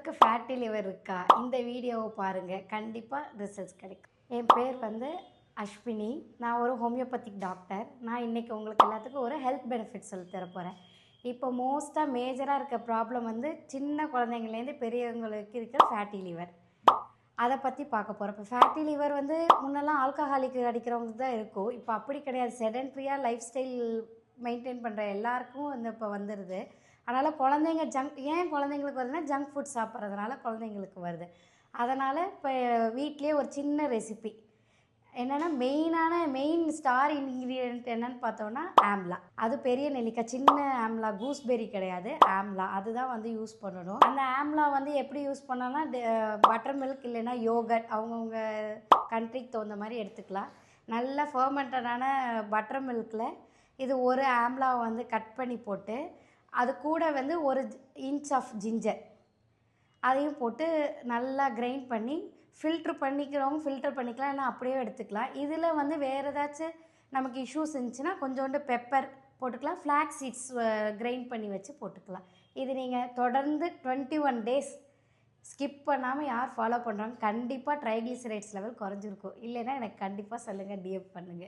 உங்களுக்கு fatty liver இருக்கா? இந்த வீடியோவை பாருங்கள் கண்டிப்பாக ரிசல்ட்ஸ் கிடைக்கும். என் பேர் வந்து அஸ்வினி. நான் ஒரு ஹோமியோபதிக் டாக்டர் நான் இன்றைக்கி உங்களுக்கு எல்லாத்துக்கும் ஒரு ஹெல்த் பெனிஃபிட் சொல்லி தர போகிறேன் இப்போ மோஸ்ட்டாக மேஜராக இருக்க ப்ராப்ளம் வந்து சின்ன குழந்தைங்கள்லேருந்து பெரியவங்களுக்கு இருக்கிற ஃபேட்டி லிவர் அதை பற்றி பார்க்க போகிறோம் இப்போ ஃபேட்டி லிவர் வந்து முன்னெல்லாம் ஆல்கஹாலிக் அடிக்கிறவங்க தான் இருக்கும். இப்போ அப்படி கிடையாது. செடன்ட்ரியாக லைஃப் ஸ்டைல் மெயின்டைன் பண்ணுற எல்லாருக்கும் வந்து இப்போ வந்துடுது அதனால் குழந்தைங்க ஜங்க் ஏன் குழந்தைங்களுக்கு வருதுன்னா ஜங்க் ஃபுட் சாப்பிட்றதுனால குழந்தைங்களுக்கு வருது. அதனால் இப்போ வீட்லேயே ஒரு சின்ன ரெசிபி என்னென்னா மெயினான மெயின் ஸ்டார் இன்க்ரீடியன்ட் என்னன்னு பார்த்தோன்னா ஆம்லா அது பெரிய நெல்லிக்காய் சின்ன ஆம்லா கூஸ்பெரி கிடையாது ஆம்லா அதுதான் வந்து யூஸ் பண்ணணும். அந்த ஆம்லா வந்து எப்படி யூஸ் பண்ணோன்னா பட்டர் மில்க் இல்லைன்னா யோகட் அவங்கவுங்க கண்ட்ரிக்கு தகுந்த மாதிரி எடுத்துக்கலாம். நல்ல ஃபர்மெண்டடான பட்டர் மில்கில் இது ஒரு ஆம்லாவை வந்து கட் பண்ணி போட்டு அது கூட வந்து ஒரு இன்ச் ஆஃப் ஜிஞ்சர் அதையும் போட்டு நல்லா கிரைண்ட் பண்ணி ஃபில்ட்ரு பண்ணிக்கிறவங்க ஃபில்டர் பண்ணிக்கலாம் இல்லை அப்படியே எடுத்துக்கலாம். இதில் வந்து வேறு ஏதாச்சும் நமக்கு இஷ்யூஸ் இருந்துச்சுன்னா கொஞ்சோண்டு பெப்பர் போட்டுக்கலாம். ஃப்ளாக் சீட்ஸ் கிரைண்ட் பண்ணி வச்சு போட்டுக்கலாம். இது நீங்கள் தொடர்ந்து டுவெண்ட்டி ஒன் டேஸ் ஸ்கிப் பண்ணாமல் யார் ஃபாலோ பண்ணுறாங்க கண்டிப்பாக ட்ரைக்ளிசரைட்ஸ் லெவல் குறைஞ்சிருக்கும். இல்லைன்னா எனக்கு கண்டிப்பாக சொல்லுங்கள் டிஎப் பண்ணுங்கள்